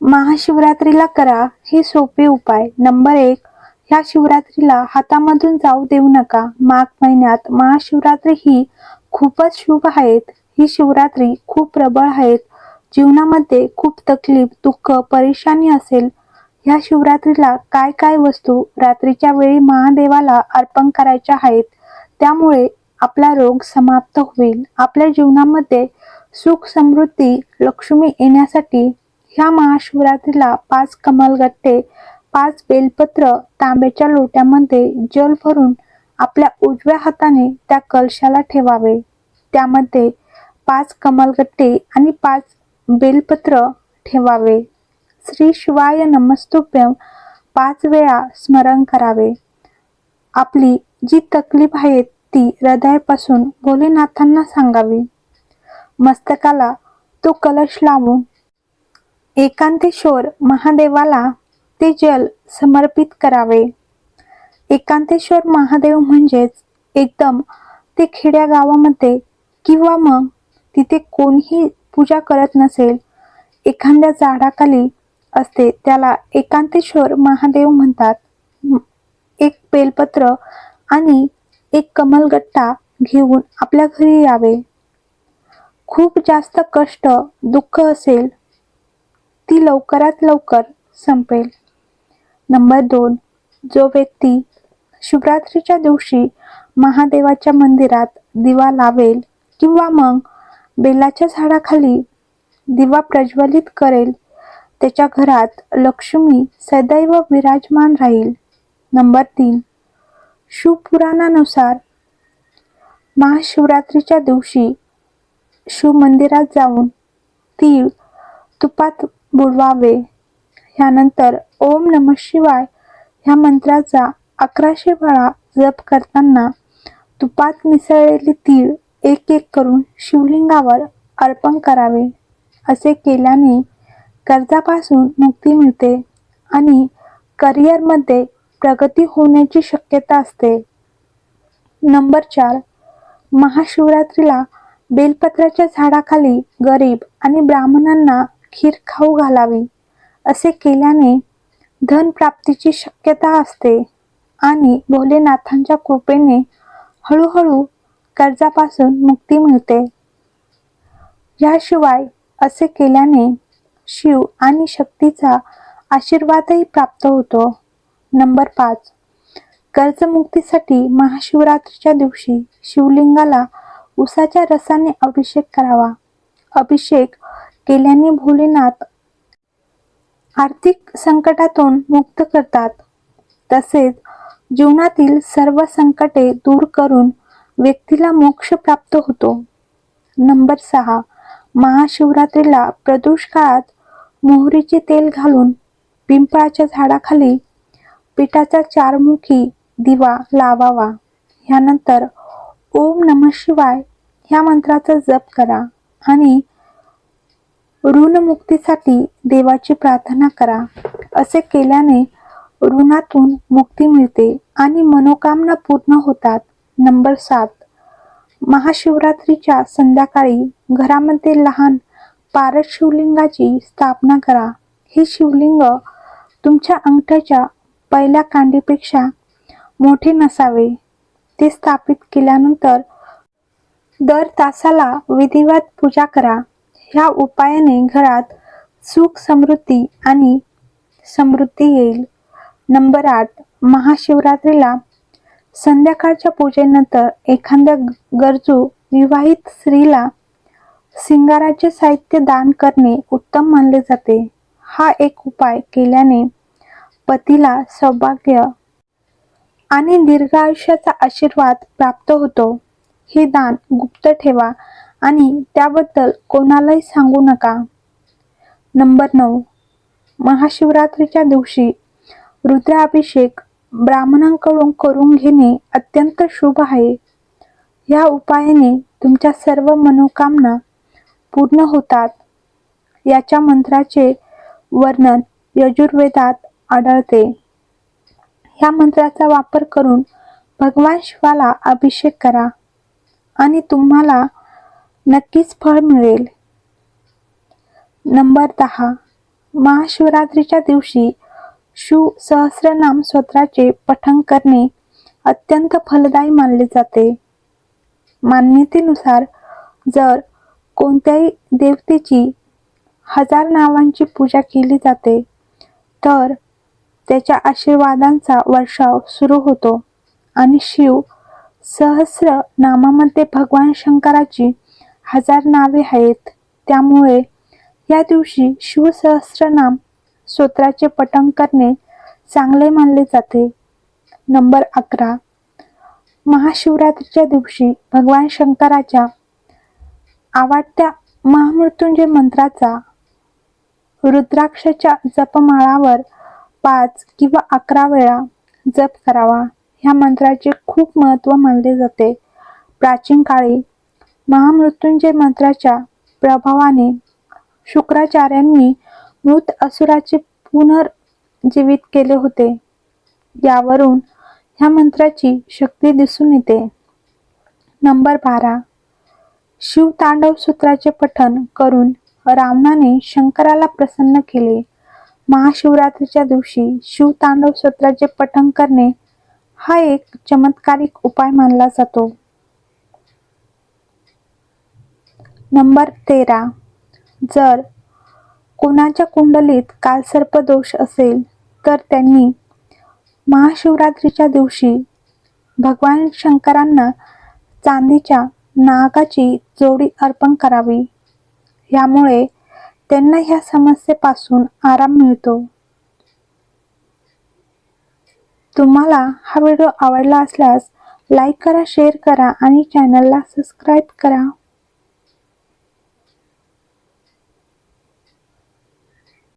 महाशिवरात्रीला करा हे सोपे उपाय. नंबर एक ह्या शिवरात्रीला हातामधून जाऊ देऊ नका. माघ महिन्यात महाशिवरात्री ही खूपच शुभ आहेत. ही शिवरात्री खूप प्रबळ आहेत. जीवनामध्ये खूप तकलीफ दुःख परेशानी असेल. ह्या शिवरात्रीला काय काय वस्तू रात्रीच्या वेळी महादेवाला अर्पण करायच्या आहेत त्यामुळे आपला रोग समाप्त होईल. आपल्या जीवनामध्ये सुख समृद्धी लक्ष्मी येण्यासाठी ह्या महाशिवरात्रीला पाच कमलगट्टे पाच बेलपत्र तांब्याच्या लोट्यामध्ये जल भरून आपल्या उजव्या हाताने त्या कलशाला ठेवावे. त्यामध्ये पाच कमलगट्टे आणि पाच बेलपत्र ठेवावे. श्री शिवाय नमस्तुभ्यम पाच वेळा स्मरण करावे. आपली जी तकलीफ आहे ती हृदयापासून भोलेनाथांना सांगावी. मस्तकाला तो कलश लावून एकांतेश्वर महादेवाला ते जल समर्पित करावे. एकांतेश्वर महादेव म्हणजेच एकदम ते खेड्या गावामध्ये किंवा मग तिथे कोणीही पूजा करत नसेल एखाद्या झाडाखाली असते त्याला एकांतेश्वर महादेव म्हणतात. एक बेलपत्र आणि एक कमलगट्टा घेऊन आपल्या घरी यावे. खूप जास्त कष्ट दुःख असेल ती लवकरात लवकर संपेल. नंबर दोन जो व्यक्ती शिवरात्रीच्या दिवशी महादेवाच्या मंदिरात दिवा लावेल किंवा मग बेलाच्या झाडाखाली दिवा प्रज्वलित करेल त्याच्या घरात लक्ष्मी सदैव विराजमान राहील. नंबर तीन शिवपुराणानुसार महाशिवरात्रीच्या दिवशी शिव मंदिरात जाऊन तीळ तुपात बुडवावे. ह्यानंतर ओम नम शिवाय ह्या मंत्राचा अकराशे वेळा जप करताना तुपात मिसळलेले तीळ एक एक करून शिवलिंगावर अर्पण करावे. असे केल्याने कर्जापासून मुक्ती मिळते आणि करिअरमध्ये प्रगती होण्याची शक्यता असते. नंबर चार महाशिवरात्रीला बेलपत्राच्या झाडाखाली गरीब आणि ब्राह्मणांना खीर खाऊ घालावी. असे केल्याने धन प्राप्तीची शक्यता असते. आणि भोलेनाथांच्या कृपेने हळूहळू कर्जापासून मुक्ती मिळते. याशिवाय असे केल्याने शिव आणि शक्तीचा आशीर्वादही प्राप्त होतो. नंबर पाच. कर्जमुक्तीसाठी महाशिवरात्रीच्या दिवशी शिवलिंगाला उसाच्या रसाने अभिषेक करावा. अभिषेक केल्याने भोलेनाथ आर्थिक संकटातून मुक्त करतात. तसेच जीवनातील सर्व संकटे दूर करून व्यक्तीला मोक्ष प्राप्त होतो. नंबर सहा. महाशिवरात्रीला प्रदोष काळात मोहरीचे तेल घालून पिंपळाच्या झाडाखाली पिठाचा चारमुखी दिवा लावावा. ह्यानंतर ओम नम शिवाय ह्या मंत्राचा जप करा आणि ऋणमुक्तीसाठी देवाची प्रार्थना करा. असे केल्याने ऋणातून मुक्ती मिळते आणि मनोकामना पूर्ण होतात. नंबर सात. महाशिवरात्रीच्या संध्याकाळी घरामध्ये लहान पारस शिवलिंगाची स्थापना करा. हे शिवलिंग तुमच्या अंगठ्याच्या पहिल्या कांडीपेक्षा मोठे नसावे. ते स्थापित केल्यानंतर दर तासाला विधिवत पूजा करा. ह्या उपायाने घरात सुख समृद्धी आणि समृद्धी येईल. नंबर आठ महाशिवरात्रीला संध्याकाळच्या पूजेनंतर एखाद्या गरजू विवाहित स्त्रीला सिंगाराचे साहित्य दान करणे उत्तम मानले जाते. हा एक उपाय केल्याने पतीला सौभाग्य आणि दीर्घ आयुष्याचा आशीर्वाद प्राप्त होतो. हे दान गुप्त ठेवा आणि त्याबद्दल कोणालाही सांगू नका. नंबर नऊ. महाशिवरात्रीच्या दिवशी रुद्राभिषेक ब्राह्मणांकडून करून घेणे अत्यंत शुभ आहे. या उपायाने तुमच्या सर्व मनोकामना पूर्ण होतात. याच्या मंत्राचे वर्णन यजुर्वेदात आढळते. ह्या मंत्राचा वापर करून भगवान शिवाला अभिषेक करा आणि तुम्हाला नक्कीच फळ मिळेल. नंबर दहा. महाशिवरात्रीच्या दिवशी शिव सहस्रनाम स्वतःचे पठण करणे अत्यंत फलदायी मानले जाते. मान्यतेनुसार जर कोणत्याही देवतेची हजार नावांची पूजा केली जाते तर त्याच्या आशीर्वादांचा वर्षाव सुरू होतो आणि शिव सहस्र नामामध्ये भगवान शंकराची हजार नावे आहेत. त्यामुळे या दिवशी शिवसहस्रनाम स्तोत्राचे पठण करणे चांगले मानले जाते. नंबर अकरा. महाशिवरात्रीच्या दिवशी भगवान शंकराच्या आवडत्या महामृत्युंजय मंत्राचा रुद्राक्षच्या जपमाळावर पाच किंवा अकरा वेळा जप करावा. ह्या मंत्राचे खूप महत्त्व मानले जाते. प्राचीन काळी महामृत्युंजय मंत्राच्या प्रभावाने शुक्राचार्यांनी मृत असुराचे पुनर्जीवित केले होते. यावरून ह्या मंत्राची शक्ती दिसून येते. नंबर बारा. शिवतांडव सूत्राचे पठण करून रावणाने शंकराला प्रसन्न केले. महाशिवरात्रीच्या दिवशी शिवतांडव सूत्राचे पठण करणे हा एक चमत्कारिक उपाय मानला जातो. नंबर तेरा. जर कोणाच्या कुंडलीत कालसर्प दोष असेल तर त्यांनी महाशिवरात्रीच्या दिवशी भगवान शंकरांना चांदीच्या नागाची जोडी अर्पण करावी. यामुळे त्यांना ह्या समस्येपासून आराम मिळतो. तुम्हाला हा व्हिडिओ आवडला असल्यास लाईक करा शेअर करा आणि चॅनलला सबस्क्राईब करा.